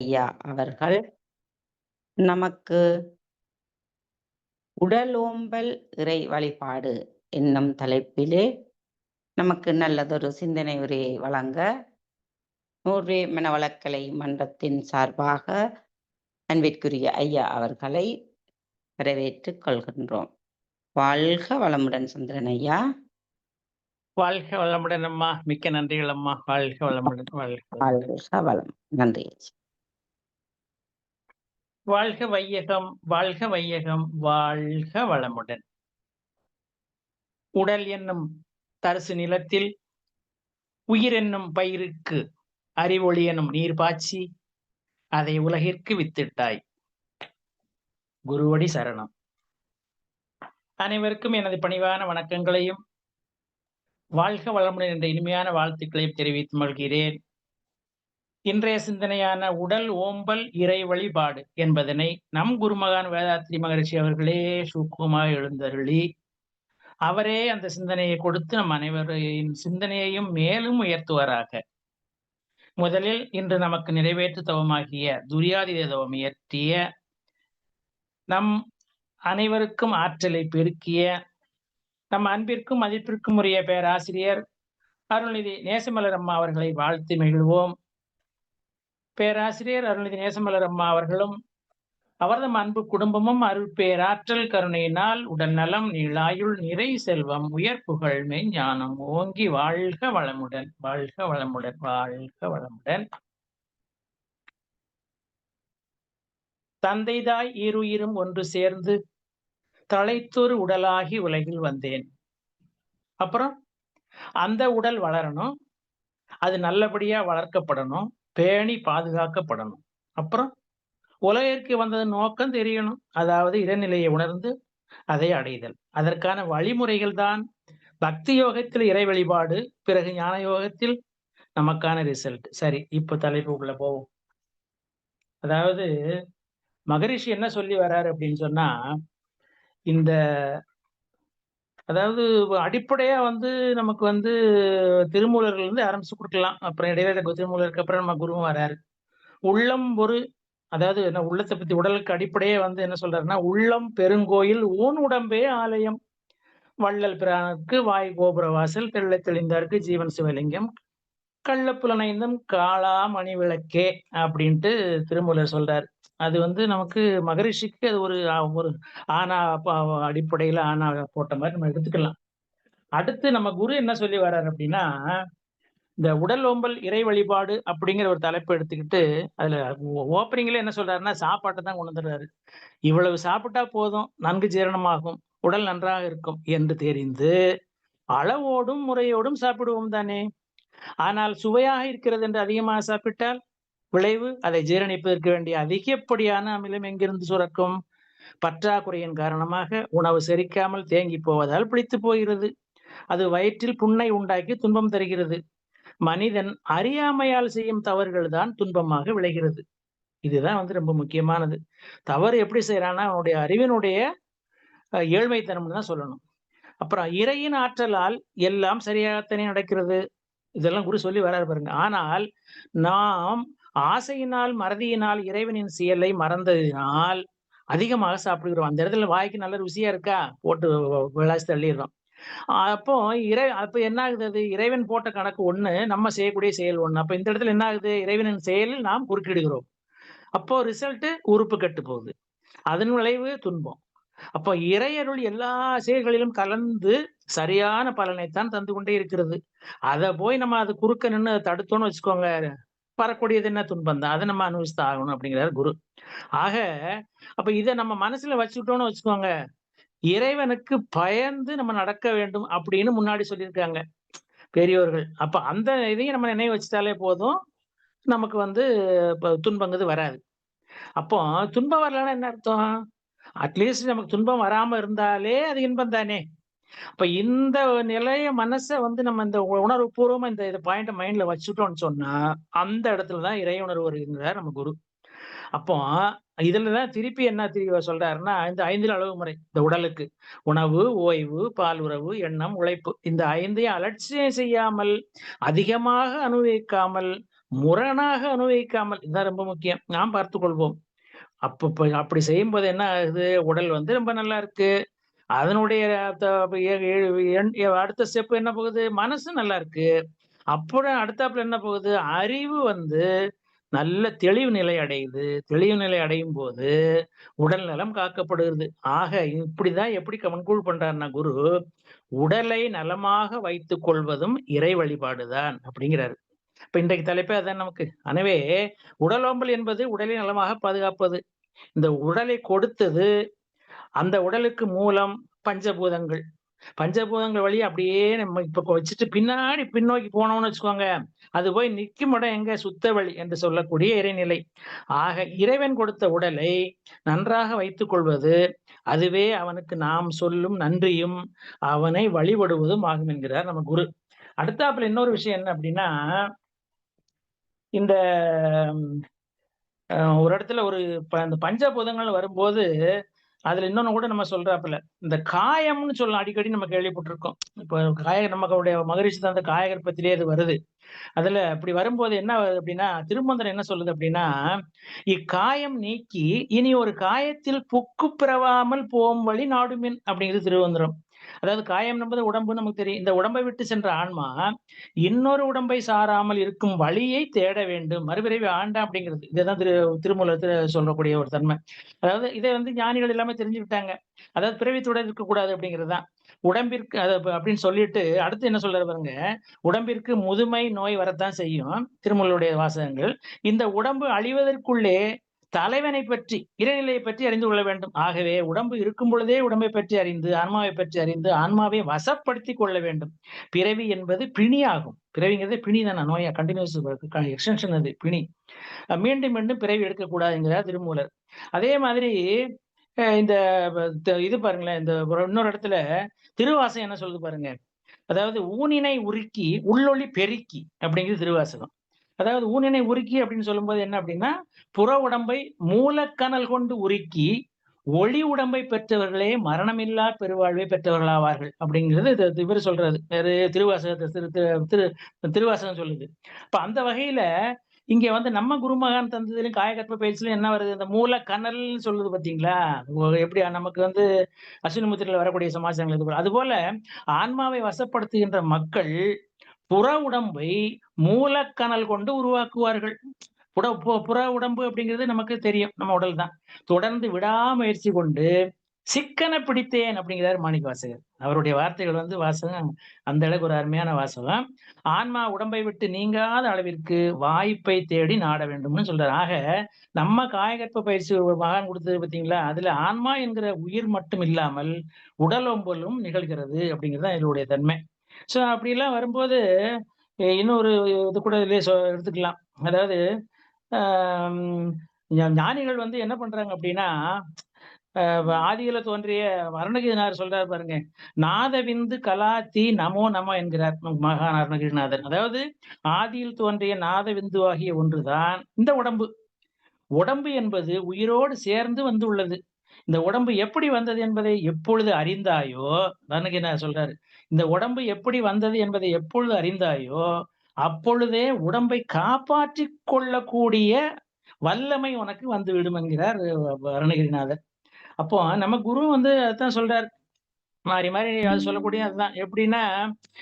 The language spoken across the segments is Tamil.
ஐயா அவர்கள் நமக்கு உடலோம்பல் இறை வழிபாடு என்னும் தலைப்பிலே நமக்கு நல்லதொரு சிந்தனை உரையை வழங்க நோர்வே மனவளக்கலை மன்றத்தின் சார்பாக அன்பிற்குரிய ஐயா அவர்களை வரவேற்றுக் கொள்கின்றோம். வாழ்க வளமுடன் சந்திரன் ஐயா. வாழ்க வளமுடன் அம்மா. மிக்க நன்றிகள் அம்மா. வாழ்க வளமுடன். வாழ்க வளம். நன்றி. வாழ்க வையகம் வாழ்க வையகம் வாழ்க வளமுடன். உடல் என்னும் தரிசு நிலத்தில் உயிர் என்னும் பயிருக்கு அறிவொளி எனும் நீர் பாய்ச்சி அதை உலகிற்கு வித்திட்டாய். குருவடி சரணம். அனைவருக்கும் எனது பணிவான வணக்கங்களையும் வாழ்க வளமுடன் என்ற இனிமையான வாழ்த்துக்களையும் தெரிவித்து மகிழ்கிறேன். இன்றைய சிந்தனையான உடல் ஓம்பல் இறை வழிபாடு என்பதனை நம் குருமகான் வேதாத்ரி மகரிஷி அவர்களே சூக்குமாக எழுந்தருளி அவரே அந்த சிந்தனையை கொடுத்து நம் அனைவரின் சிந்தனையையும் மேலும் உயர்த்துவாராக. முதலில் இன்று நமக்கு நிறைவேற்று தவமாகிய துரியாதித தவம் இயற்றிய நம் அனைவருக்கும் ஆற்றலை பெருக்கிய நம் அன்பிற்கும் மதிப்பிற்கும் உரிய பேராசிரியர் அருள்நிதி நேசமலர் அம்மா அவர்களை வாழ்த்து மகிழ்வோம். பேராசிரியர் அருள்நிதி நேசமலர் அம்மா அவர்களும் அவரது அன்பு குடும்பமும் அருள் பேராற்றல் கருணையினால் உடல் நலம் நீளாயுள் நிறை செல்வம் உயர் புகழ் மெஞ்ஞானம் ஓங்கி வாழ்க வளமுடன் வாழ்க வளமுடன் வாழ்க வளமுடன். தந்தைதாய் ஈருயிரும் ஒன்று சேர்ந்து தலைத்தொரு உடலாகி உலகில் வந்தேன். அப்புறம் அந்த உடல் வளரணும் அது நல்லபடியா வளர்க்கப்படணும் பேணி பாதுகாக்கப்படணும். அப்புறம் உலகிற்கு வந்தது நோக்கம் தெரியணும். அதாவது இறைநிலையை உணர்ந்து அதை அடைதல். அதற்கான வழிமுறைகள் தான் பக்தி யோகத்தில் இறை வழிபாடு பிறகு ஞான யோகத்தில் நமக்கான ரிசல்ட் சரி இப்ப தலைப்புக்குள்ள போவோம். அதாவது மகரிஷி என்ன சொல்லி வர்றாரு அப்படின்னு சொன்னா இந்த அதாவது அடிப்படையா வந்து நமக்கு வந்து திருமூலர்கள் இருந்து ஆரம்பிச்சு கொடுக்கலாம். அப்புறம் இடையில திருமூலருக்கு அப்புறம் நம்ம குருவும் வராரு. உள்ளம் ஒரு அதாவது என்ன உள்ளத்தை பத்தி உடலுக்கு அடிப்படையே வந்து என்ன சொல்றாருன்னா உள்ளம் பெருங்கோயில் ஊன் உடம்பே ஆலயம். வள்ளல் பிரானுக்கு வாய் கோபுர வாசல் தெள்ள தெளிந்தாருக்கு ஜீவன் சிவலிங்கம் கள்ளப்புலனைந்தும் காளா மணி விளக்கே அப்படின்ட்டு திருமூலர் சொல்றாரு. அது வந்து நமக்கு மகரிஷிக்கு அது ஒரு ஒரு ஆனா அடிப்படையில ஆனா போட்ட மாதிரி நம்ம எடுத்துக்கலாம். அடுத்து நம்ம குரு என்ன சொல்லி வர்றாரு அப்படின்னா இந்த உடல் ஓம்பல் இறை வழிபாடு அப்படிங்கிற ஒரு தலைப்பு எடுத்துக்கிட்டு அதுல ஓப்பனிங்ல என்ன சொல்றாருன்னா சாப்பாட்டை தான் கொண்டு வந்துடுறாரு. இவ்வளவு சாப்பிட்டா போதும் நன்கு ஜீரணமாகும் உடல் நன்றாக இருக்கும் என்று தெரிந்து அளவோடும் முறையோடும் சாப்பிடுவோம் தானே. ஆனால் சுவையாக இருக்கிறது என்று அதிகமாக சாப்பிட்டால் விளைவு அதை ஜீரணிப்பதற்கு வேண்டிய அதிகப்படியான அமிலம் எங்கிருந்து சுரக்கும்? பற்றாக்குறையின் காரணமாக உணவு செரிக்காமல் தேங்கி போவதால் பிடித்து போகிறது. அது வயிற்றில் புண்ணை உண்டாக்கி துன்பம் தருகிறது. மனிதன் அறியாமையால் செய்யும் தவறுகள் தான் துன்பமாக விளைகிறது. இதுதான் வந்து ரொம்ப முக்கியமானது. தவறு எப்படி செய்யறான்னா அவனுடைய அறிவினுடைய ஏழ்மைத்தனம்னு தான் சொல்லணும். அப்புறம் இறையின் ஆற்றலால் எல்லாம் சரியாகத்தானே நடக்கிறது? இதெல்லாம் குரு சொல்லி வராரு பாருங்க. ஆனால் நாம் ஆசையினால் மறதியினால் இறைவனின் செயலை மறந்ததினால் அதிகமாக சாப்பிடுகிறோம். அந்த இடத்துல வாய்க்கு நல்ல ருசியா இருக்கா? போட்டு விளாசி தள்ளிடுறோம். அப்போ இறை அப்ப என்ன ஆகுது அது? இறைவன் போட்ட கணக்கு ஒண்ணு நம்ம செய்யக்கூடிய செயல் ஒண்ணு. அப்ப இந்த இடத்துல என்ன ஆகுது இறைவனின் செயலில் நாம் குறுக்கிடுகிறோம். அப்போ ரிசல்ட் உறுப்பு கட்டு போகுது. அதன் விளைவு துன்பம். அப்போ இறையருள் எல்லா செயல்களிலும் கலந்து சரியான பலனைத்தான் தந்து கொண்டே இருக்கிறது. அதை போய் நம்ம அது குறுக்க நின்று தடுத்தோம்னு வச்சுக்கோங்க வரக்கூடியது என்ன துன்பம் தான்? அதை நம்ம அனுபவிச்சு ஆகணும் அப்படிங்கிறார் குரு. ஆக அப்ப இதை நம்ம மனசுல வச்சுக்கிட்டோம்னு வச்சுக்கோங்க. இறைவனுக்கு பயந்து நம்ம நடக்க வேண்டும் அப்படின்னு முன்னாடி சொல்லியிருக்காங்க பெரியோர்கள். அப்ப அந்த இதையும் நம்ம நினைவு வச்சுட்டாலே போதும். நமக்கு வந்து துன்பங்கிறது வராது. அப்போ துன்பம் வரலன்னா என்ன அர்த்தம்? அட்லீஸ்ட் நமக்கு துன்பம் வராம இருந்தாலே அது இன்பம் தானே. இப்ப இந்த நிலைய மனசை வந்து நம்ம இந்த உணர்வு பூர்வமா இந்த இதை பாயிண்ட் மைண்ட்ல வச்சுட்டோம்னு சொன்னா அந்த இடத்துலதான் இறை உணர்வு வருகின்றார் நம்ம குரு. அப்போ இதுலதான் திருப்பி என்ன திருப்பி சொல்றாருன்னா இந்த ஐந்து அளவு முறை இந்த உடலுக்கு. உணவு ஓய்வு பால் உறவு எண்ணம் உழைப்பு. இந்த ஐந்தையும் அலட்சியம் செய்யாமல் அதிகமாக அனுபவிக்காமல் முரணாக அனுபவிக்காமல் இதுதான் ரொம்ப முக்கியம். நாம் பார்த்து கொள்வோம் அப்ப அப்படி அப்படி செய்யும்போது என்ன ஆகுது? உடல் வந்து ரொம்ப நல்லா இருக்கு. அதனுடைய அடுத்த ஸ்டெப் என்ன போகுது? மனசு நல்லா இருக்கு. அப்புறம் அடுத்தாப்புல என்ன போகுது? அறிவு வந்து நல்ல தெளிவு நிலை அடையுது. தெளிவு நிலை அடையும் போது உடல் நலம் காக்கப்படுகிறது. ஆக இப்படிதான் எப்படி கண்கூழ் பண்றாருன்னா குரு உடலை நலமாக வைத்துக் கொள்வதும் இறை வழிபாடுதான் அப்படிங்கிறாரு. இப்ப இன்றைக்கு தலைப்பே அதான் நமக்கு. எனவே உடலோம்பல் என்பது உடலை நலமாக பாதுகாப்பது. இந்த உடலை கொடுத்தது அந்த உடலுக்கு மூலம் பஞ்சபூதங்கள். பஞ்சபூதங்கள் வழி அப்படியே நம்ம இப்ப வச்சுட்டு பின்னாடி பின்னோக்கி போனோம்னு வச்சுக்கோங்க. அது போய் நிற்கும் இடம் எங்க? சுத்த வழி என்று சொல்லக்கூடிய இறைநிலை. ஆக இறைவன் கொடுத்த உடலை நன்றாக வைத்துக் கொள்வது அதுவே அவனுக்கு நாம் சொல்லும் நன்றியும் அவனை வழிபடுவதும் ஆகும் என்கிறார் நம்ம குரு. அடுத்தாப்புல இன்னொரு விஷயம் என்ன அப்படின்னா இந்த ஒரு இடத்துல ஒரு ப- இந்த பஞ்சபூதங்கள் வரும்போது அதுல இன்னொன்னு கூட நம்ம சொல்றாப்புல இந்த காயம்னு சொல்ல அடிக்கடி நம்ம கேள்விப்பட்டிருக்கோம். இப்போ காய நம்மளுடைய மகரிஷி தந்த காயகர் பத்திலே அது வருது. அதுல அப்படி வரும்போது என்ன வருது அப்படின்னா திருமந்திரம் என்ன சொல்லுது அப்படின்னா இக்காயம் நீக்கி இனி ஒரு காயத்தில் புக்கு பிறவாமல் போம் வழி நாடுமின் அப்படிங்கிறது திருவந்திரம் அதாவது காயம் என்பது உடம்பு நமக்கு தெரியும் இந்த உடம்பை விட்டு சென்ற ஆன்மா இன்னொரு உடம்பை சாராமல் இருக்கும் வழியை தேட வேண்டும். மறுபிறவி ஆண்டா அப்படிங்கிறது. இதுதான் திரு திருமூலத்துல சொல்லக்கூடிய ஒரு தன்மை. அதாவது இதை வந்து ஞானிகள் எல்லாமே தெரிஞ்சுக்கிட்டாங்க அதாவது பிறவி தொடர் இருக்கக்கூடாது அப்படிங்கிறது தான் உடம்பிற்கு அதை அப்படின்னு சொல்லிட்டு அடுத்து என்ன சொல்றாரு பாருங்க? உடம்பிற்கு முதுமை நோய் வரத்தான் செய்யும். திருமூலருடைய வாசகங்கள். இந்த உடம்பு அழிவதற்குள்ளே தலைவனை பற்றி இறைநிலையை பற்றி அறிந்து கொள்ள வேண்டும். ஆகவே உடம்பு இருக்கும் பொழுதே உடம்பை பற்றி அறிந்து ஆன்மாவை பற்றி அறிந்து ஆன்மாவை வசப்படுத்தி கொள்ள வேண்டும். பிறவி என்பது பிணியாகும். பிறவிங்கிறது பிணி தானே நோயா கண்டினியூஸ் எக்ஸ்டென்ஷன் அது பிணி. மீண்டும் மீண்டும் பிறவி எடுக்கக்கூடாதுங்கிறார் திருமூலர். அதே மாதிரி இந்த இது பாருங்களேன் இந்த இன்னொரு இடத்துல திருவாசகம் என்ன சொல்லுது பாருங்க. அதாவது ஊனினை உருக்கி உள்ளொளி பெருக்கி அப்படிங்கிறது திருவாசகம். அதாவது ஊனினை உருக்கி அப்படின்னு சொல்லும்போது என்ன அப்படின்னா புற உடம்பை மூலக்கணல் கொண்டு உருக்கி ஒளி உடம்பை பெற்றவர்களே மரணமில்லா பெருவாழ்வை பெற்றவர்களாவார்கள் அப்படிங்கிறது இவர் சொல்றது வேறு திருவாசகத்தை திரு திரு- திருவாசகம் சொல்லுது. இப்ப அந்த வகையில இங்க வந்து நம்ம குருமகான் தந்ததுலயும் காயகற்ப பயிற்சியிலும் என்ன வருது? இந்த மூல கனல்னு சொல்லுது பாத்தீங்களா எப்படி நமக்கு வந்து அஸ்வினிமுத்திரியில் வரக்கூடிய சமாச்சாரங்கள் இது போல. ஆன்மாவை வசப்படுத்துகின்ற மக்கள் புற உடம்பை மூலக்கணல் கொண்டு உருவாக்குவார்கள். புற பு- புற உடம்பு அப்படிங்கிறது நமக்கு தெரியும். நம்ம உடல் தான். தொடர்ந்து விடாமுயற்சி கொண்டு சிக்கனை பிடித்தேன் அப்படிங்கிறார் மாணிக்க வாசகர். அவருடைய வார்த்தைகள் வந்து வாசகம் அந்த அளவுக்கு ஒரு அருமையான வாசகம். ஆன்மா உடம்பை விட்டு நீங்காத அளவிற்கு வாய்ப்பை தேடி நாட வேண்டும்னு சொல்றாரு. ஆக நம்ம காயகற்ப பயிற்சி ஒரு மகான் கொடுத்தது பார்த்தீங்களா? அதுல ஆன்மா என்கிற உயிர் மட்டும் இல்லாமல் உடல் ஒம்பலும் நிகழ்கிறது அப்படிங்கிறது தான் இதனுடைய தன்மை. ஸோ அப்படிலாம் வரும்போது இன்னொரு இது கூட இதுலேயே எடுத்துக்கலாம். அதாவது ஞானிகள் வந்து என்ன பண்றாங்க அப்படின்னா அஹ் ஆதியில தோன்றிய அருணகிரிநாதர் சொல்றாரு பாருங்க நாதவிந்து கலாத்தி நமோ நம என்கிறார் மகான் அருணகிரிநாதர். அதாவது ஆதியில் தோன்றிய நாதவிந்து ஆகிய ஒன்றுதான் இந்த உடம்பு. உடம்பு என்பது உயிரோடு சேர்ந்து வந்து உள்ளது இந்த உடம்பு எப்படி வந்தது என்பதை எப்பொழுது அறிந்தாயோ அருணகிரிநாதர் சொல்றாரு இந்த உடம்பு எப்படி வந்தது என்பதை எப்பொழுது அறிந்தாயோ அப்பொழுதே உடம்பை காப்பாற்றி கொள்ளக்கூடிய வல்லமை உனக்கு வந்து விடும் என்கிறார் அருணகிரிநாதர். அப்போ நம்ம குரு வந்து அதான் சொல்றார். மாறி மாறி அது சொல்லக்கூடிய அதுதான். எப்படின்னா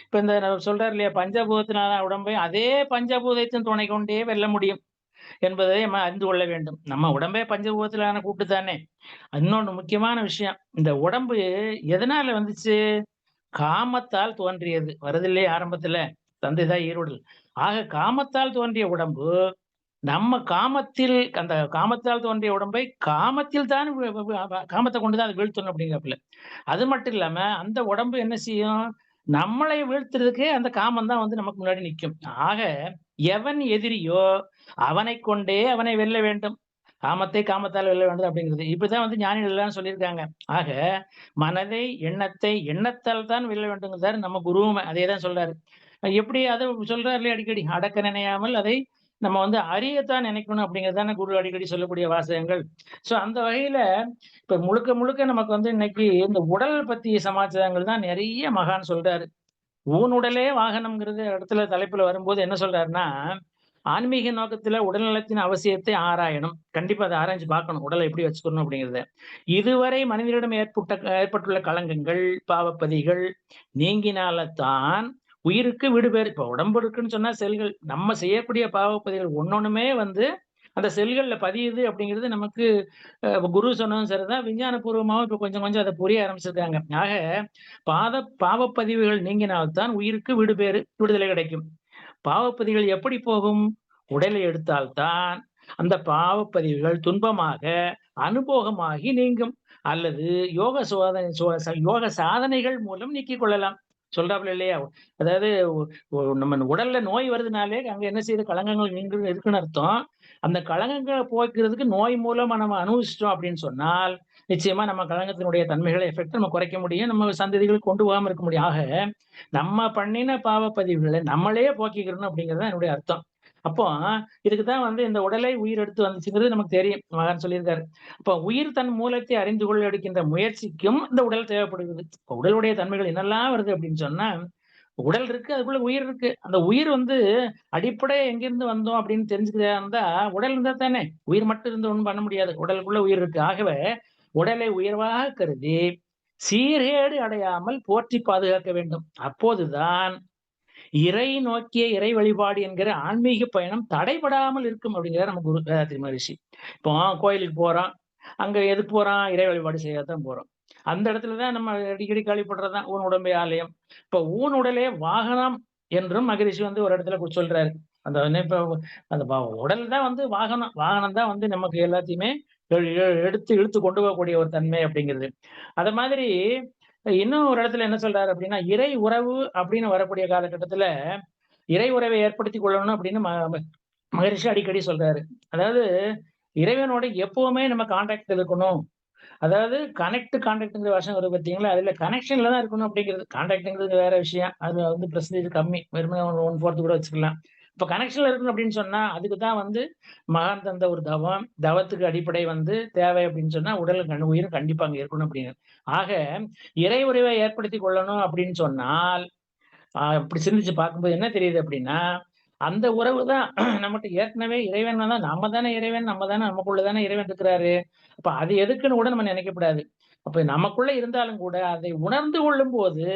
இப்ப இந்த சொல்றாரு இல்லையா பஞ்சபூதத்தினால உடம்பை அதே பஞ்சபூதத்தின் துணை கொண்டே வெல்ல முடியும் என்பதை நம்ம அறிந்து கொள்ள வேண்டும். நம்ம உடம்பே பஞ்சபூதத்திலான கூட்டு தானே இன்னொன்னு முக்கியமான விஷயம் இந்த உடம்பு எதனால வந்துச்சு? காமத்தால் தோன்றியது. வருதில்லையே ஆரம்பத்துல. தந்தைதான் ஈரோடு ஆக காமத்தால் தோன்றிய உடம்பு நம்ம காமத்தில் அந்த காமத்தால் தோன்றிய உடம்பை காமத்தில் தான் காமத்தை கொண்டுதான் அது வீழ்த்தணும் அப்படிங்கிறப்பல. அது மட்டும் இல்லாம அந்த உடம்பு என்ன செய்யும்? நம்மளை வீழ்த்துறதுக்கே அந்த காமம் தான் வந்து நமக்கு முன்னாடி நிற்கும் ஆக எவன் எதிரியோ அவனை கொண்டே அவனை வெல்ல வேண்டும். காமத்தை காமத்தால் வெல்ல வேண்டும் அப்படிங்கிறது. இப்படிதான் வந்து ஞானிகள் எல்லாம் சொல்லியிருக்காங்க. ஆக மனதை எண்ணத்தை எண்ணத்தால் தான் வெல்ல வேண்டுங்கிறாரு நம்ம குருவும். அதே தான் சொல்றாரு. எப்படி அதை சொல்றாரு இல்லையா அடிக்கடி அடக்க நினையாமல் அதை நம்ம வந்து அறியத்தான் நினைக்கணும் அப்படிங்கிறது குரு அடிக்கடி சொல்லக்கூடிய வாசகங்கள் சோ அந்த வகையில இப்ப முழுக்க முழுக்க நமக்கு வந்து இன்னைக்கு இந்த உடல் பத்திய சமாச்சாரங்கள் தான் நிறைய மகான் சொல்றாரு ஊனுடலே வாகனம்ங்கிறது இடத்துல தலைப்புல வரும்போது என்ன சொல்றாருன்னா ஆன்மீக நோக்கத்துல உடல்நலத்தின் அவசியத்தை ஆராயணும். கண்டிப்பா அத ஆராய்ஞ்சு பார்க்கணும். உடலை எப்படி வச்சுக்கணும் அப்படிங்கிறத. இதுவரை மனிதனிடம் ஏற்பட்ட ஏற்பட்டுள்ள களங்கங்கள், பாவப்பதிகள் நீங்கினால்தான் உயிருக்கு விடுபேறு. இப்ப உடம்பு இருக்குன்னு சொன்னா செல்கள். நம்ம செய்யக்கூடிய பாவப்பதிகள் ஒன்னொன்னுமே வந்து அந்த செல்கள்ல பதியுது அப்படிங்கிறது நமக்கு இப்போ குரு சொன்னதும் சரிதான். விஞ்ஞானபூர்வமாவும் இப்போ கொஞ்சம் கொஞ்சம் அதை புரிய ஆரம்பிச்சிருக்காங்க. ஆக பாத பாவப்பதிவுகள் நீங்கினால்தான் உயிருக்கு விடுபேறு விடுதலை கிடைக்கும். பாவப்பதிவுகள் எப்படி போகும்? உடலை எடுத்தால் தான் அந்த பாவப்பதிவுகள் துன்பமாக, அனுபோகமாகி நீங்கும். அல்லது யோக சோதனை சோ யோக சாதனைகள் மூலம் நீக்கிக் கொள்ளலாம். சொல்றாப்புல இல்லையா? அதாவது நம்ம உடல்ல நோய் வருதுனாலே அங்க என்ன செய்யுது? களங்கங்கள் நீங்க இருக்குன்னு அர்த்தம். அந்த களங்கங்கள போக்குறதுக்கு நோய் மூலமா நம்ம அனுபவிச்சிட்டோம் அப்படின்னு சொன்னால், நிச்சயமா நம்ம களங்கத்தினுடைய தன்மைகளை எஃபெக்ட் நம்ம குறைக்க முடியும். நம்ம சந்ததிகளுக்கு கொண்டு போகாம இருக்க முடியும். ஆக நம்ம பண்ணின பாவப்பதிவுகள நம்மளே போக்கிக்கிறணும் அப்படிங்கிறது தான் என்னுடைய அர்த்தம். அப்போ இதுக்கு தான் வந்து இந்த உடலை உயிர் எடுத்து வந்துச்சுங்கிறது நமக்கு தெரியும். மகான் சொல்லியிருக்காரு. அப்ப உயிர் தன் மூலத்தை அறிந்து கொள்ள எடுக்கின்ற முயற்சிக்கும் இந்த உடல் தேவைப்படுகிறது. இப்போ உடலுடைய தன்மைகள் என்னெல்லாம் வருது அப்படின்னு சொன்னா, உடல் இருக்கு, அதுக்குள்ள உயிர் இருக்கு. அந்த உயிர் வந்து அடிப்படை எங்கிருந்து வந்தோம் அப்படின்னு தெரிஞ்சுக்கிறதா இருந்தா, உடல் இருந்தா தானே. உயிர் மட்டும் இருந்து ஒன்றும் பண்ண முடியாது. உடலுக்குள்ள உயிர் இருக்கு. ஆகவே உடலை உயர்வாக கருதி சீர்கேடு அடையாமல் போற்றி பாதுகாக்க வேண்டும். அப்போதுதான் இறை நோக்கிய இறை வழிபாடு என்கிற ஆன்மீக பயணம் தடைபடாமல் இருக்கும் அப்படிங்கிறார் நம்ம குரு வேதாத்திரி மகரிஷி. இப்போ கோயிலுக்கு போறோம். அங்க எதுக்கு போறான் இறை வழிபாடு செய்யத்தான் தான் போறோம். அந்த இடத்துல தான் நம்ம அடிக்கடி கழிப்படுறதுதான் தான் ஊன் உடம்பே ஆலயம். இப்ப ஊன் உடலே வாகனம் என்றும் மகரிஷி வந்து ஒரு இடத்துல சொல்றாரு. அந்த இப்போ அந்த உடல் தான் வந்து வாகனம். வாகனம் தான் வந்து நமக்கு எல்லாத்தையுமே எ எடுத்து இழுத்து கொண்டு போகக்கூடிய ஒரு தன்மை அப்படிங்கிறது. அத மாதிரி இன்னும் ஒரு இடத்துல என்ன சொல்றாரு அப்படின்னா, இறை உறவு அப்படின்னு வரக்கூடிய காலகட்டத்துல, இறை உறவை ஏற்படுத்தி கொள்ளணும் அப்படின்னு ம மகரிஷி அடிக்கடி சொல்றாரு. அதாவது இறைவனோட எப்பவுமே நம்ம கான்டாக்ட் இருக்கணும். அதாவது கனெக்ட் கான்டாக்ட்ங்கிற வருஷம் வருது பார்த்தீங்களா? அதுல கனெக்ஷன்ல தான் இருக்கணும் அப்படிங்கிறது. கான்டாக்ட்ங்கிறது வேற விஷயம். அது வந்து பிரசன்டேஜ் கம்மி. வெறுமனே 1/4 கூட வச்சுக்கலாம். இப்ப கனெக்ஷன்ல இருக்கணும் அப்படின்னு சொன்னா, அதுக்கு தான் வந்து மகான் தந்த ஒரு தவம். தவத்துக்கு அடிப்படை வந்து தேவை அப்படின்னு சொன்னா, உடல் கண் உயிரும் கண்டிப்பா அங்க இருக்கணும் அப்படின்னு. ஆக இறை உறவை ஏற்படுத்தி கொள்ளணும் அப்படின்னு சொன்னால், அப்படி சிந்திச்சு பார்க்கும்போது என்ன தெரியுது அப்படின்னா, அந்த உறவு தான் நம்மகிட்ட ஏற்கனவே இறைவன் தான் நம்ம தானே இறைவன், நம்ம தானே நமக்குள்ள தானே இறைவன் இருக்கிறாரு. அப்ப அது எதுக்குன்னு கூட நம்ம நினைக்கக்கூடாது. அப்ப நமக்குள்ள இருந்தாலும் கூட அதை உணர்ந்து கொள்ளும் போது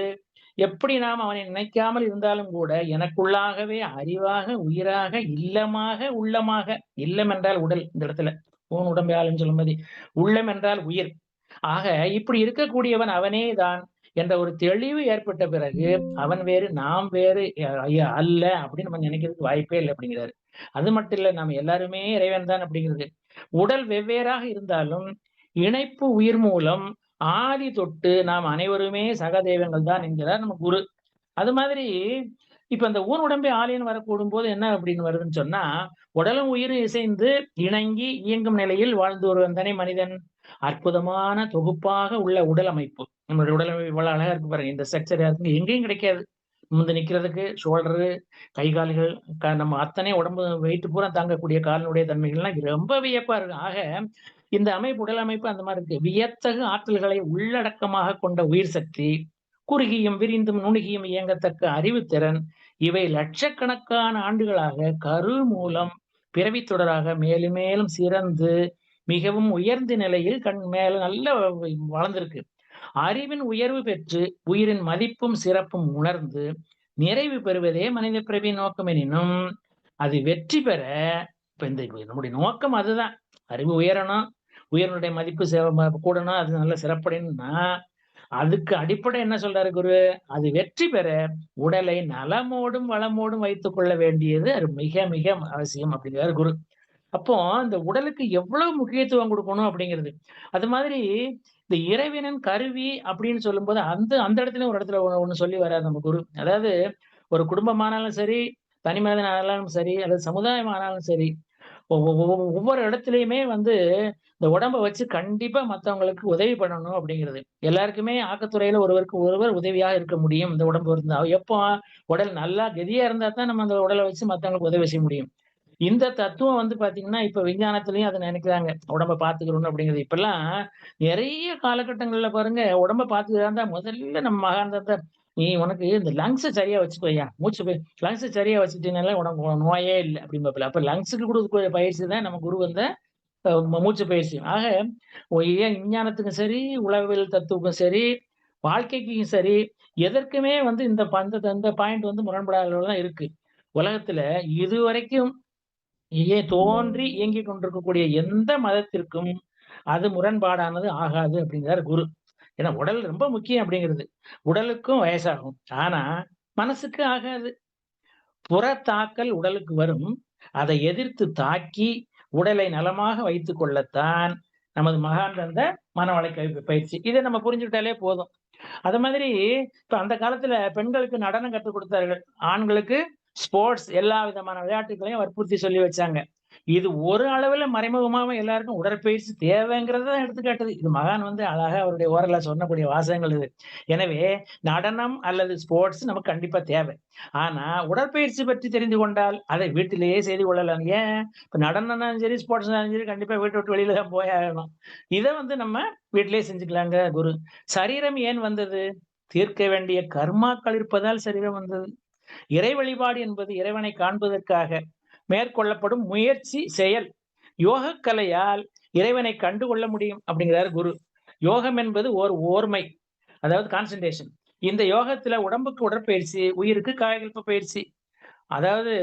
எப்படி நாம் அவனை நினைக்காமல் இருந்தாலும் கூட, எனக்குள்ளாகவே அறிவாக, உயிராக, இல்லமாக, உள்ளமாக இல்லம் என்றால் உடல் இந்த இடத்துல. உன் உடம்பாலும் சொல்லும் உள்ளம் என்றால் உயிர். ஆக இப்படி இருக்கக்கூடியவன் அவனே தான் என்ற ஒரு தெளிவு ஏற்பட்ட பிறகு, அவன் வேறு, நாம் வேறு அல்ல அப்படின்னு நம்ம நினைக்கிறதுக்கு வாய்ப்பே இல்ல அப்படிங்கிறாரு. அது மட்டும் இல்ல, நாம எல்லாருமே இறைவன் தான் அப்படிங்கிறது. உடல் வெவ்வேறாக இருந்தாலும், இணைப்பு உயிர் மூலம் ஆதி தொட்டு நாம் அனைவருமே சகதெய்வங்கள் தான் என்கிறார் நம்ம குரு. அது மாதிரி இப்ப இந்த ஊர் உடம்பே வரக்கூடும் போது என்ன அப்படின்னு வருதுன்னு சொன்னா, உடலும் உயிரும் இசைந்து இணங்கி இயங்கும் நிலையில் வாழ்ந்து வருவன் தானே மனிதன். அற்புதமான தொகுப்பாக உள்ள உடல் அமைப்பு. நம்மளுடைய உடல் அமைப்பு இவ்வளவு அழகா இருக்கு பாருங்க. இந்த ஸ்ட்ரக்சர் யாருக்கும் எங்கேயும் கிடைக்காது. முந்து நிக்கிறதுக்கு ஷோல்டரு, கை கால்கள் நம்ம அத்தனை உடம்பு வயிற்று பூரா தாங்கக்கூடிய காலினுடைய தன்மைகள்லாம் ரொம்ப வியப்பா இருக்கு. ஆக இந்த அமைப்பு உடல் அமைப்பு அந்த மாதிரி இருக்கு. வியத்தகு ஆற்றல்களை உள்ளடக்கமாக கொண்ட உயிர் சக்தி, குறுகியும், விரிந்தும், நுணுகியும் இயங்கத்தக்க அறிவுத்திறன், இவை லட்சக்கணக்கான ஆண்டுகளாக கரு மூலம் பிறவி தொடராக மேலும் மேலும் சிறந்து, மிகவும் உயர்ந்த நிலையில் கண் மேல நல்ல வளர்ந்திருக்கு. அறிவின் உயர்வு பெற்று, உயிரின் மதிப்பும் சிறப்பும் உணர்ந்து, நிறைவு பெறுவதே மனித பிறவியின் நோக்கம் எனினும், அது வெற்றி பெற இப்ப இந்த நம்முடைய நோக்கம் அதுதான். அறிவு உயரணும், உயிரினுடைய மதிப்பு சேவை கூடணும், அது நல்ல சிறப்படைன்னா அதுக்கு அடிப்படை என்ன சொல்றாரு குரு? அது வெற்றி பெற உடலை நலமோடும், வளமோடும் வைத்துக் கொள்ள வேண்டியது அது மிக மிக அவசியம் அப்படிங்கிறாரு குரு. அப்போ இந்த உடலுக்கு எவ்வளவு முக்கியத்துவம் கொடுக்கணும் அப்படிங்கிறது. அது மாதிரி இந்த இறைவனின் கருவி அப்படின்னு சொல்லும்போது, அந்த அந்த இடத்துலயும் ஒரு இடத்துல ஒண்ணு ஒண்ணு சொல்லி வர்றாரு நம்ம குரு. அதாவது ஒரு குடும்பமானாலும் சரி, தனி மனிதன் ஆனாலும் சரி, அல்லது சமுதாயம் ஆனாலும் சரி, ஒவ்வொரு இடத்துலயுமே வந்து இந்த உடம்ப வச்சு கண்டிப்பா மத்தவங்களுக்கு உதவி பண்ணணும் அப்படிங்கிறது. எல்லாருக்குமே ஆக்கத்துறையில ஒருவருக்கு ஒருவர் உதவியா இருக்க முடியும். இந்த உடம்பு இருந்தா. எப்போ? உடல் நல்லா கெதியா இருந்தா தான் நம்ம அந்த உடலை வச்சு மத்தவங்களுக்கு உதவி செய்ய முடியும். இந்த தத்துவம் வந்து பாத்தீங்கன்னா இப்ப விஞ்ஞானத்திலயும் அதை நினைக்கிறாங்க. உடம்ப பார்த்துக்கணும் அப்படிங்கிறது. இப்பெல்லாம் நிறைய காலகட்டங்கள்ல பாருங்க, உடம்ப பார்த்துக்கிறதா இருந்தா முதல்ல நம்ம மகாந்தத்தை நீ உனக்கு இந்த லங்ஸை சரியா வச்சுக்கோய்யா. மூச்சு போய் லங்ஸை சரியா வச்சுட்டீங்கனால உனக்கு நோயே இல்லை அப்படிம்பாப்புல. அப்ப லங்ஸுக்கு கொடுக்க பயிற்சி தான் நம்ம குரு வந்த மூச்சு பயிற்சி. ஆக ஏன் விஞ்ஞானத்துக்கும் சரி, உளவியல் தத்துவுக்கும் சரி, வாழ்க்கைக்கும் சரி, எதற்குமே வந்து இந்த பந்த இந்த பாயிண்ட் வந்து முரண்படாதளவு தான் இருக்கு. உலகத்துல இதுவரைக்கும் ஏன் தோன்றி இயங்கிக் கொண்டிருக்கக்கூடிய எந்த மதத்திற்கும் அது முரண்பாடானது ஆகாது அப்படிங்கிறார் குரு. ஏன்னா உடல் ரொம்ப முக்கியம் அப்படிங்கிறது. உடலுக்கும் வயசாகும். ஆனா மனசுக்கு ஆகாது. புறத்தாக்கல் உடலுக்கு வரும். அதை எதிர்த்து தாக்கி உடலை நலமாக வைத்து கொள்ளத்தான் நமது மகான் தந்த மனவள பயிற்சி. இதை நம்ம புரிஞ்சுக்கிட்டாலே போதும். அது மாதிரி இப்ப அந்த காலத்துல பெண்களுக்கு நடனம் கற்றுக் கொடுத்தார்கள். ஆண்களுக்கு ஸ்போர்ட்ஸ் எல்லா விதமான விளையாட்டுகளையும் வற்புறுத்தி சொல்லி வச்சாங்க. இது ஒரு அளவுல மறைமுகமாவும் எல்லாருக்கும் உடற்பயிற்சி தேவைங்கிறத தான் எடுத்துக்காட்டுது. இது மகான் வந்து அழகா அவருடைய ஓரல சொன்னக்கூடிய வாசகங்கள் இது. எனவே நடனம் அல்லது ஸ்போர்ட்ஸ் நமக்கு கண்டிப்பா தேவை. ஆனா உடற்பயிற்சி பற்றி தெரிந்து கொண்டால் அதை வீட்டிலேயே செய்து கொள்ளலாம். ஏன்? இப்ப நடனம்னாலும் சரி, ஸ்போர்ட்ஸ்னாலும் சரி கண்டிப்பா வீட்டை விட்டு வெளியில தான் போய் ஆகணும். இதை வந்து நம்ம வீட்டிலேயே செஞ்சுக்கலாங்க குரு. சரீரம் ஏன் வந்தது? தீர்க்க வேண்டிய கர்மாக்கள் இருப்பதால் சரீரம் வந்தது. இறை வழிபாடு என்பது இறைவனை காண்பதற்காக மேற்கொள்ளப்படும் முயற்சி, செயல். யோக கலையால் இறைவனை கண்டு கொள்ள முடியும் அப்படிங்கிறார் குரு. யோகம் என்பது ஓர் ஓர்மை. அதாவது கான்சன்ட்ரேஷன். இந்த யோகத்துல உடம்புக்கு உடற்பயிற்சி, உயிருக்கு காயகல்ப பயிற்சி. அதாவது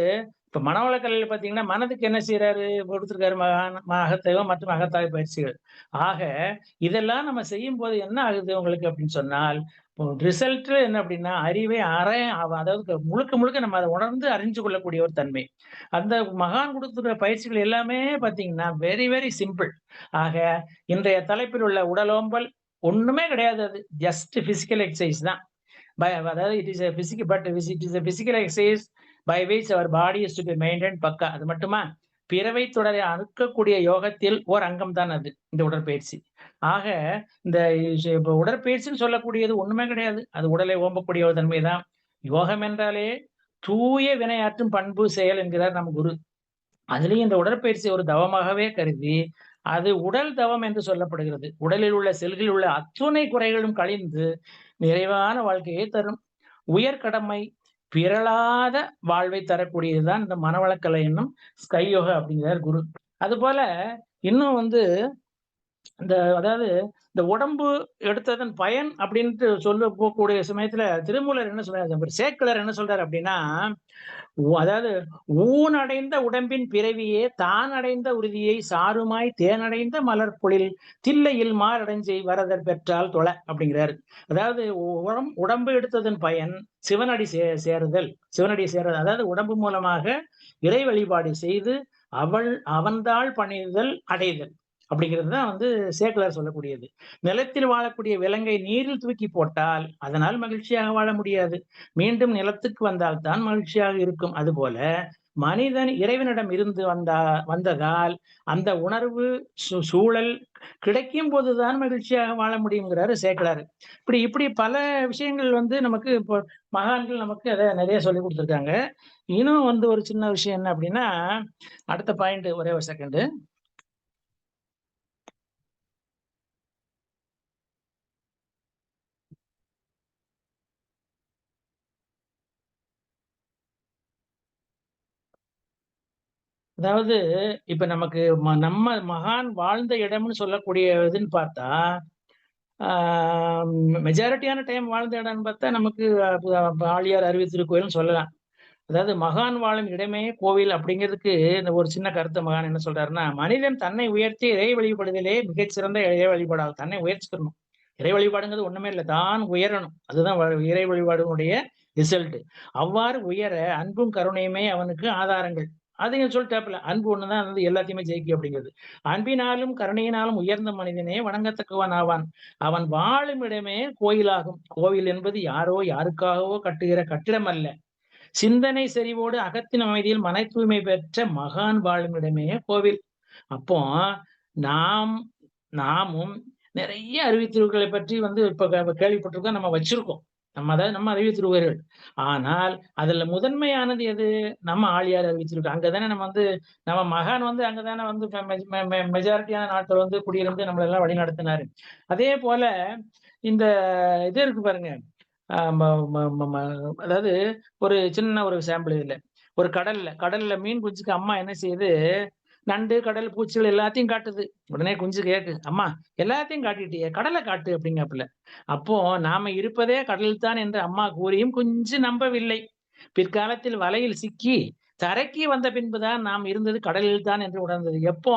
இப்ப மனவள கலையில பாத்தீங்கன்னா மனதுக்கு என்ன செய்யறாரு கொடுத்திருக்காரு மகான் அகத்தகம் மற்றும் அகத்தாய் பயிற்சிகள். ஆக இதெல்லாம் நம்ம செய்யும் போது என்ன ஆகுது உங்களுக்கு அப்படின்னு சொன்னால், ரிசல்ட் என்ன அப்படின்னா, அறிவை அறை அதாவது முழுக்க முழுக்க நம்ம அதை உணர்ந்து அறிஞ்சு கொள்ளக்கூடிய ஒரு தன்மை. அந்த மகான் கொடுத்திருக்கிற பயிற்சிகள் எல்லாமே பார்த்தீங்கன்னா, வெரி வெரி சிம்பிள். ஆக இன்றைய தலைப்பில் உள்ள உடலோம்பல் ஒண்ணுமே கிடையாது அது. ஜஸ்ட் பிசிக்கல் எக்ஸசைஸ் தான். பை அதாவது it is a physical but it is physical exercise by which our body is to be maintain பக்கா. அது மட்டுமா? பிறவை தொடரை அறுக்கக்கூடிய யோகத்தில் ஓர் அங்கம் தான் அது. இந்த உடற்பயிற்சி. ஆக இந்த உடற்பயிற்சின்னு சொல்லக்கூடியது ஒண்ணுமே கிடையாது. அது உடலை ஓம்பக்கூடிய ஒரு தன்மை தான். யோகம் என்றாலே தூய வினையாற்றும் பண்பு, செயல் என்கிறார் நம் குரு. அதுலேயும் இந்த உடற்பயிற்சி ஒரு தவமாகவே கருதி, அது உடல் தவம் என்று சொல்லப்படுகிறது. உடலில் உள்ள செல்களில் உள்ள அத்துணை குறைகளும் கழிந்து நிறைவான வாழ்க்கையை தரும். உயர் கடமை பிறளாத வாழ்வை தரக்கூடியதுதான் இந்த மனவளக்கலை என்னும் ஸ்கையோகா அப்படிங்கிறார் குரு. அது போல இன்னும் வந்து இந்த அதாவது இந்த உடம்பு எடுத்ததன் பயன் அப்படின்ட்டு சொல்ல போகக்கூடிய சமயத்துல திருமூலர் என்ன சொல்றாரு? சேக்கலர் என்ன சொல்றாரு அப்படின்னா, அதாவது ஊன் அடைந்த உடம்பின் பிறவியே தான் அடைந்த உறுதியை சாருமாய் தேனடைந்த மலர்ப்பொழில் தில்லையில் மாரடைஞ்சை வரதர் பெற்றால் தொழ அப்படிங்கிறாரு. அதாவது உடம் உடம்பு எடுத்ததன் பயன் சிவனடி சே சேருதல். சிவனடி சேருதல். அதாவது உடம்பு மூலமாக இறை வழிபாடு செய்து அவள் அவன்தாள் பணிதல் அடைதல். அப்படிங்கிறது தான் வந்து சேக்கிழார் சொல்லக்கூடியது. நிலத்தில் வாழக்கூடிய விலங்கை நீரில் தூக்கி போட்டால் அதனால் மகிழ்ச்சியாக வாழ முடியாது. மீண்டும் நிலத்துக்கு வந்தால் தான் மகிழ்ச்சியாக இருக்கும். அதுபோல மனிதன் இறைவனிடம் இருந்து வந்தா வந்ததால் அந்த உணர்வு சூழல் கிடைக்கும் போதுதான் மகிழ்ச்சியாக வாழ முடியுங்கிறாரு சேக்கலாரு இப்படி இப்படி பல விஷயங்கள் வந்து நமக்கு இப்போ மகான்கள் நமக்கு அத நிறைய சொல்லிக் கொடுத்துருக்காங்க இன்னும் வந்து ஒரு சின்ன விஷயம் என்ன அப்படின்னா, அடுத்த பாயிண்ட் ஒரே ஒரு செகண்ட். அதாவது இப்ப நமக்கு ம நம்ம மகான் வாழ்ந்த இடம்னு சொல்லக்கூடிய இதுன்னு பார்த்தா, மெஜாரிட்டியான டைம் வாழ்ந்த இடம்னு பார்த்தா நமக்கு ஆழியார் அருவி திருக்கோயில்னு சொல்லலாம். அதாவது மகான் வாழும் இடமே கோவில் அப்படிங்கிறதுக்கு இந்த ஒரு சின்ன கருத்து மகான் என்ன சொல்றாருன்னா, மனிதன் தன்னை உயர்த்தி இறை வழிபடுதலே மிகச்சிறந்த இறை வழிபாடாகும். தன்னை உயர்த்திக்கணும். இறை வழிபாடுங்கிறது ஒண்ணுமே இல்ல. தான் உயரணும். அதுதான் இறை வழிபாடுனுடைய ரிசல்ட். அவ்வாறு உயர அன்பும் கருணையுமே அவனுக்கு ஆதாரங்கள். அதுங்க சொல்லிட்டாப்புல. அன்பு ஒண்ணுதான் வந்து எல்லாத்தையுமே ஜெயிக்கும் அப்படிங்கிறது. அன்பினாலும் கருணையினாலும் உயர்ந்த மனிதனே வணங்கத்தக்கவன் ஆவான். அவன் வாழும் இடமே கோயிலாகும். கோவில் என்பது யாரோ யாருக்காகவோ கட்டுகிற கட்டிடம் அல்ல. சிந்தனை செறிவோடு அகத்தின் அமைதியில் மன தூய்மை பெற்ற மகான் வாழும் இடமே கோவில். அப்போ நாம் நாமும் நிறைய அறிவித்திருவுகளை பற்றி வந்து இப்ப கேள்விப்பட்டிருக்கோம். நம்ம வச்சிருக்கோம். நம்ம அதாவது நம்ம அறிவித்திருவர்கள். ஆனால் அதுல முதன்மையானது எது? நம்ம ஆழியார் அறிவிச்சிருக்கோம் அங்கதானே நம்ம வந்து நம்ம மகான் வந்து அங்கதானே வந்து மெஜாரிட்டியான நாட்கள் வந்து குடியிருந்து நம்மள எல்லாம் வழிநடத்தினாரு. அதே போல இந்த இது இருக்கு பாருங்க. அதாவது ஒரு சின்ன ஒரு சாம்பிள் இதுல. ஒரு கடல்ல கடல்ல மீன் குஞ்சுக்கு அம்மா என்ன செய்யுது, நண்டு, கடல் பூச்சிகள் எல்லாத்தையும் காட்டுது. உடனே குஞ்சு கேக்கு "அம்மா எல்லாத்தையும் காட்டிட்டியே, கடலை காட்டு" அப்படிங்காப்புல. அப்போ நாம இருப்பதே கடல் தான் என்று அம்மா கூறியும் குஞ்சு நம்பவில்லை. பிற்காலத்தில் வலையில் சிக்கி தரைக்கு வந்த பின்புதான் நாம் இருந்தது கடலில் தான் என்று உணர்ந்தது. எப்போ?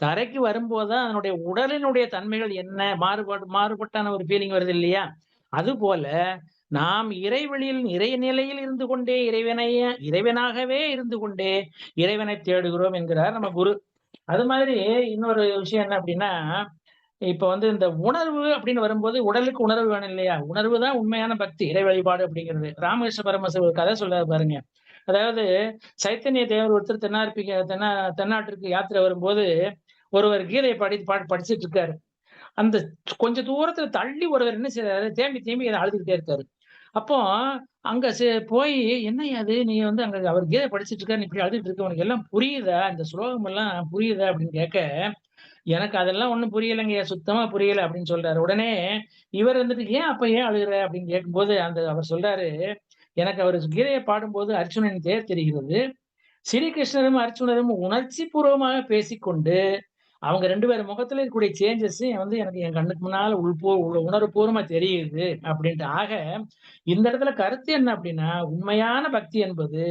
தரைக்கு வரும்போதுதான் அதனுடைய உடலினுடைய தன்மைகள் என்ன மாறுபாடு மாறுபட்டான ஒரு ஃபீலிங் வருது இல்லையா? அதுபோல நாம் இறைவெளியில் இறை நிலையில் இருந்து கொண்டே இறைவனைய இறைவனாகவே இருந்து கொண்டே இறைவனை தேடுகிறோம் என்கிறார் நம்ம குரு. அது மாதிரி இன்னொரு விஷயம் என்ன அப்படின்னா, இப்ப வந்து இந்த உணர்வு அப்படின்னு வரும்போது உடலுக்கு உணர்வு வேணும் இல்லையா? உணர்வு தான் உண்மையான பக்தி, இறை வழிபாடு அப்படிங்கிறது. ராமகிருஷ்ண பரமஹம்சர் ஒரு கதை சொல்ல பாருங்க. அதாவது சைத்தன்ய தேவர் ஒருத்தர் தென்னார்ப்பிக்க தென்னா தென்னாட்டிற்கு யாத்திரை வரும்போது, ஒருவர் கீதையை படி பாட்டு படிச்சுட்டு இருக்காரு. அந்த கொஞ்ச தூரத்துல தள்ளி ஒருவர் என்ன செய்யறாரு தேம்பி தேம்பி அதை அழுதுகிட்டே இருக்காரு. அப்போ அங்க செ என்ன அது நீ வந்து அங்க அவர் கீதை படிச்சுட்டு இருக்க நீ இப்படி அழுதுட்டு இருக்க. உனக்கு எல்லாம் புரியுதா? இந்த ஸ்லோகம் எல்லாம் புரியுதா?" அப்படின்னு கேட்க, "எனக்கு அதெல்லாம் ஒண்ணும் புரியலைங்க சுத்தமா புரியல" அப்படின்னு சொல்றாரு. உடனே இவர் வந்துட்டு, "ஏன் அப்ப ஏன் அழுகுற?" அப்படின்னு கேட்கும்போது, அந்த அவர் சொல்றாரு, "எனக்கு அவர் கீதையை பாடும்போது அர்ச்சுனன் தேர் தெரிகிறது. ஸ்ரீகிருஷ்ணரும், அர்ச்சுனரும் உணர்ச்சி பூர்வமாக பேசிக்கொண்டு, அவங்க ரெண்டு பேர் முகத்துல இருக்கக்கூடிய சேஞ்சஸ் வந்து எனக்கு என் கண்ணுக்கு முன்னால உள்பூ உணர்வுபூர்வமா தெரியுது" அப்படின்ட்டு. ஆக இந்த இடத்துல கருத்து என்ன அப்படின்னா, உண்மையான பக்தி என்பது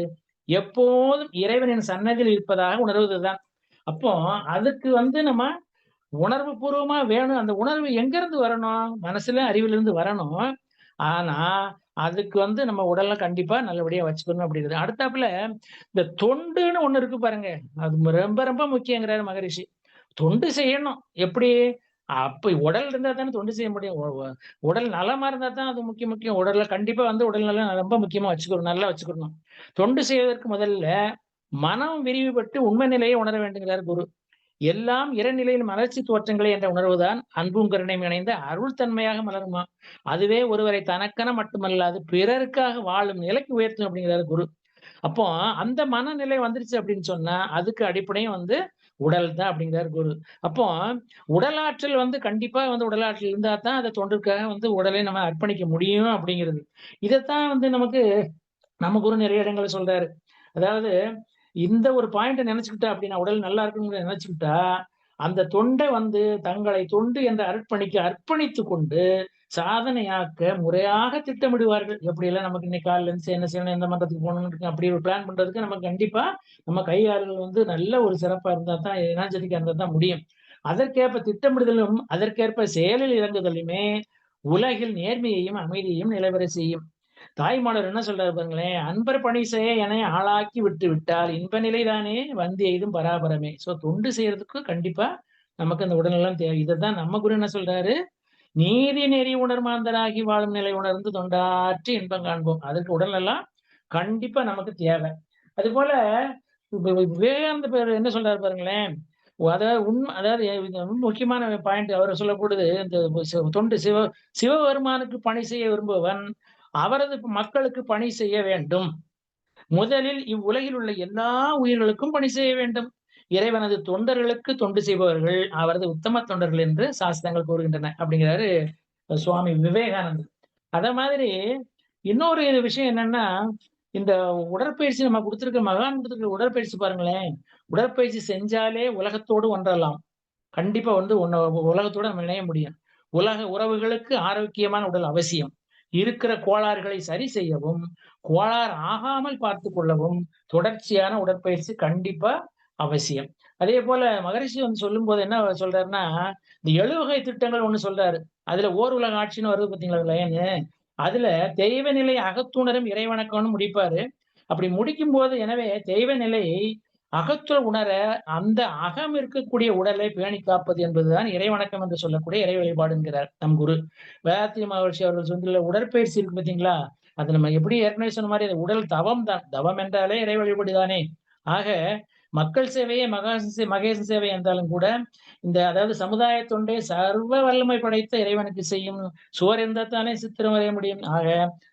எப்போதும் இறைவனின் சன்னதியில் இருப்பதாக உணர்வதுதான். அப்போ அதுக்கு வந்து நம்ம உணர்வு பூர்வமா வேணும். அந்த உணர்வு எங்கருந்து வரணும்? மனசுல, அறிவிலிருந்து வரணும். ஆனா, அதுக்கு வந்து நம்ம உடல கண்டிப்பா நல்லபடியா வச்சுக்கணும் அப்படிங்கிறது. அடுத்தாப்புல இந்த தொண்டுன்னு ஒண்ணு இருக்கு பாருங்க. அது ரொம்ப ரொம்ப முக்கியங்கிறாரு மகரிஷி. தொண்டு செய்யணும். எப்படி? அப்ப உடல் இருந்தா தானே தொண்டு செய்ய முடியும். உடல் நலமா இருந்தா தான் அது முக்கிய முக்கியம். உடல்ல கண்டிப்பா வந்து உடல் நலம் ரொம்ப முக்கியமா வச்சுக்கணும். நல்லா வச்சுக்கணும். தொண்டு செய்வதற்கு முதல்ல மனம் விரிவுபட்டு உண்மை நிலையை உணர வேண்டுங்கிறார் குரு. எல்லாம் இறநிலையில் மலர்ச்சி தோற்றங்களை என்ற உணர்வுதான் அன்பும் கருணையும் இணைந்த அருள் தன்மையாக மலருமாம். அதுவே ஒருவரை தனக்கென மட்டுமல்லாது பிறருக்காக வாழும் நிலைக்கு உயர்த்தும் அப்படிங்கிறார் குரு. அப்போ அந்த மனநிலை வந்துருச்சு அப்படின்னு சொன்னா, அதுக்கு அடிப்படையும் வந்து உடல் தான் அப்படிங்கிறார் குரு. அப்போ உடலாற்றல் வந்து கண்டிப்பா வந்து உடலாற்றல் இருந்தா தான் அதை தொண்டிற்காக வந்து உடலை நம்ம அர்ப்பணிக்க முடியும் அப்படிங்கிறது. இதைத்தான் வந்து நமக்கு நம்ம குரு நிறைய இடங்களை சொல்றாரு. அதாவது இந்த ஒரு பாயிண்ட்டை நினைச்சுக்கிட்டா அப்படின்னா, உடல் நல்லா இருக்குன்னு நினைச்சுக்கிட்டா, அந்த தொண்டை வந்து தங்களை தொண்டு என்ற அர்ப்பணிக்க அர்ப்பணித்து கொண்டு சாதனையாக்க முறையாக திட்டமிடுவார்கள். எப்படியெல்லாம் நமக்கு இன்னைக்கு காலைல எந்திரிச்சு என்ன செய்யணும், எந்த மன்றத்துக்கு போகணும்னு அப்படி ஒரு பிளான் பண்றதுக்கு நமக்கு கண்டிப்பா நம்ம கை கால்கள் வந்து நல்ல ஒரு சிறப்பா இருந்தா தான் எனர்ஜெட்டிக்கா இருந்தா தான் முடியும். அதற்கேற்ப திட்டமிடுதலும், அதற்கேற்ப செயலில் இறங்குதலுமே உலகில் நேர்மையையும், அமைதியையும் நிலைபெற செய்யும். தாய்மாளர் என்ன சொல்றாரு பாருங்களேன், "அன்பர் பணி செய்ய என ஆளாக்கி விட்டு விட்டால் இன்ப நிலைதானே வந்து எய்தும் பராபரமே." சோ தொண்டு செய்யறதுக்கு கண்டிப்பா நமக்கு அந்த உடல்நலம் தேவை. இதை தான் நம்ம குரு என்ன சொல்றாரு, "நீதி நெறி உணர்மாந்தராகி வாழும் நிலை உணர்ந்து தொண்டாற்றி இன்பம் காண்போம்." அதுக்கு உடல் எல்லாம் கண்டிப்பா நமக்கு தேவை. அது போல விவேகானந்த பேர் என்ன சொல்றாரு பாருங்களேன், அதாவது உண்மை அதாவது முக்கியமான பாயிண்ட் அவர் சொல்லக்கூடியது இந்த தொண்டு சிவ சிவபெருமானுக்கு பணி செய்ய விரும்புவன் அவரது மக்களுக்கு பணி செய்ய வேண்டும். முதலில் இவ்வுலகில் உள்ள எல்லா உயிர்களுக்கும் பணி செய்ய வேண்டும். இறைவனது தொண்டர்களுக்கு தொண்டு செய்பவர்கள் அவரது உத்தம தொண்டர்கள் என்று சாஸ்திரங்கள் கூறுகின்றன. அப்படிங்கிறாரு சுவாமி விவேகானந்தர். அத மாதிரி இன்னொரு விஷயம் என்னன்னா, இந்த உடற்பயிற்சி நம்ம கொடுத்துருக்க மகான் குடுத்திருக்க உடற்பயிற்சி பாருங்களேன். உடற்பயிற்சி செஞ்சாலே உலகத்தோடு ஒன்றலாம். கண்டிப்பா வந்து உன்ன உலகத்தோட நம்ம இணைய முடியும். உலக உறவுகளுக்கு ஆரோக்கியமான உடல் அவசியம். இருக்கிற கோளாறுகளை சரி செய்யவும், கோளாறு ஆகாமல் பார்த்து கொள்ளவும் தொடர்ச்சியான உடற்பயிற்சி கண்டிப்பா அவசியம். அதே போல மகரிஷி வந்து சொல்லும் போது என்ன சொல்றாருன்னா, இந்த எழுவகை திட்டங்கள் ஒண்ணு சொல்றாரு. அதுல ஓர் உலக ஆட்சின்னு வருது பார்த்தீங்களா ஏன்னு அதுல தெய்வ நிலை அகத்துணரும் இறைவணக்கம்னு முடிப்பாரு. அப்படி முடிக்கும் போது எனவே தெய்வ நிலையை அகத்துற உணர அந்த அகம் இருக்கக்கூடிய உடலை பேணி காப்பது என்பதுதான் இறைவணக்கம் என்று சொல்லக்கூடிய இறை வழிபாடுங்கிறார் நம் குரு. வேதாத்திரி மகர்ஷி அவர்கள் சொல்ல உடற்பயிற்சி இருக்கு பாத்தீங்களா அது நம்ம எப்படி ஏற்கனவே சொன்ன மாதிரி அது உடல் தவம் தான். தவம் என்றாலே இறை வழிபாடு தானே. ஆக மக்கள் சேவையே மகாச மகேச சேவை என்றாலும் கூட, இந்த அதாவது சமுதாய தொண்டை சர்வ வல்லமை படைத்த இறைவனுக்கு செய்யும் சுவர் இருந்தா தானே சித்திரம் வரைய முடியும். ஆக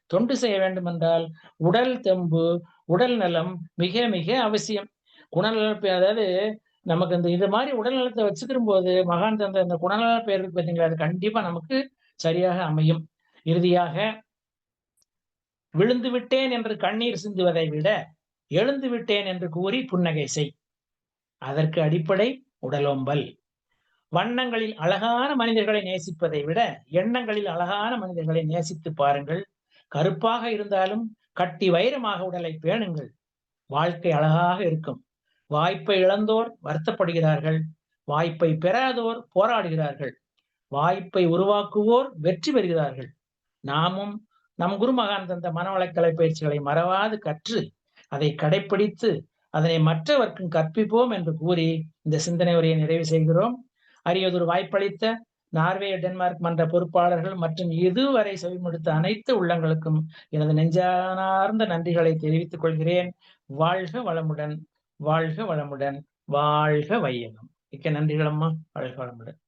தொண்டு செய்ய வேண்டும் என்றால் உடல் தெம்பு, உடல் நலம் மிக மிக அவசியம். குணநலப்பு அதாவது நமக்கு இந்த இது மாதிரி உடல் நலத்தை வச்சுக்கிற போது மகான் தந்த இந்த குணநல பேர் பார்த்தீங்களா? அது கண்டிப்பா நமக்கு சரியாக அமையும். இறுதியாக விழுந்து விட்டேன் என்று கண்ணீர் சிந்துவதை விட எழுந்து விட்டேன் என்று கூறி புன்னகை செய். அதற்கு அடிப்படை உடலோம்பல். வண்ணங்களில் அழகான மனிதர்களை நேசிப்பதை விட எண்ணங்களில் அழகான மனிதர்களை நேசித்து பாருங்கள். கருப்பாக இருந்தாலும் கட்டி வைரமாக உடலை பேணுங்கள். வாழ்க்கை அழகாக இருக்கும். வாய்ப்பை இழந்தோர் வருத்தப்படுகிறார்கள். வாய்ப்பை பெறாதோர் போராடுகிறார்கள். வாய்ப்பை உருவாக்குவோர் வெற்றி பெறுகிறார்கள். நாமும் நம் குருமகான் தந்த மனவளக்கலை பயிற்சிகளை மறவாது கற்று அதை கடைப்பிடித்து அதனை மற்றவர்க்கும் கற்பிப்போம் என்று கூறி இந்த சிந்தனை உரையை நிறைவு செய்கிறோம். அரியதொரு வாய்ப்பளித்த நார்வே டென்மார்க் மன்ற பொறுப்பாளர்கள் மற்றும் இதுவரை செவிமடுத்த அனைத்து உள்ளங்களுக்கும் எனது நெஞ்சானார்ந்த நன்றிகளை தெரிவித்துக் கொள்கிறேன். வாழ்க வளமுடன் வாழ்க வளமுடன் வாழ்க வையகம். மிக்க நன்றிகள் அம்மா. வாழ்க வளமுடன்.